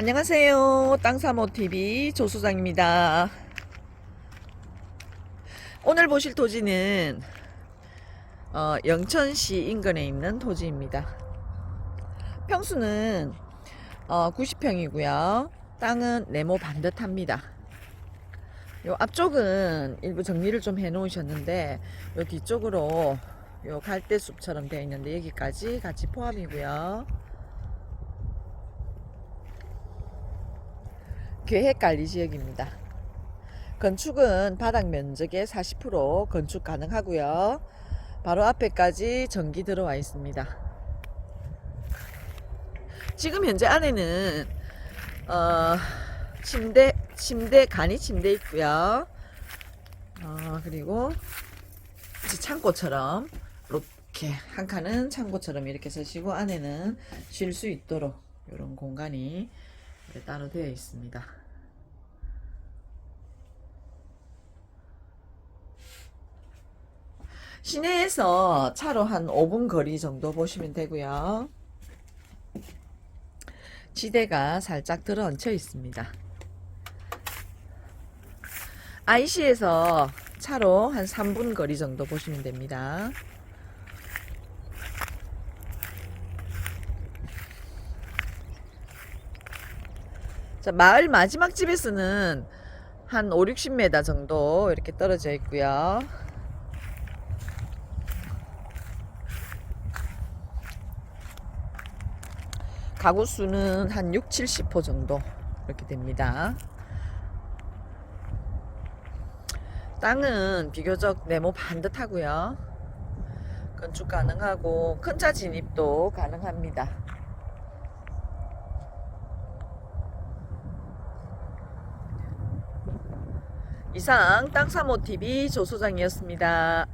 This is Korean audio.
안녕하세요. 땅사모TV 조수장입니다. 오늘 보실 토지는 어, 영천시 인근에 있는 토지입니다. 평수는 어, 90평이고요. 땅은 네모 반듯합니다. 요 앞쪽은 일부 정리를 좀 해 놓으셨는데 요 뒤쪽으로 요 갈대숲처럼 되어 있는데 여기까지 같이 포함이고요. 계획관리 지역입니다. 건축은 바닥 면적의 40% 건축 가능하고요. 바로 앞에까지 전기 들어와 있습니다. 지금 현재 안에는 어, 침대 침대 간이 침대 있고요. 어, 그리고 창고처럼 이렇게 한 칸은 창고처럼 이렇게 서시고 안에는 쉴 수 있도록 이런 공간이 따로 되어 있습니다. 시내에서 차로 한 5분 거리 정도 보시면 되고요. 지대가 살짝 들어얹혀 있습니다. IC에서 차로 한 3분 거리 정도 보시면 됩니다. 자, 마을 마지막 집에서는 한 5, 60m 정도 이렇게 떨어져 있고요. 가구 수는 한 6, 70호 정도 이렇게 됩니다. 땅은 비교적 네모 반듯하고요. 건축 가능하고 큰 차 진입도 가능합니다. 이상 땅사모TV 조소장이었습니다.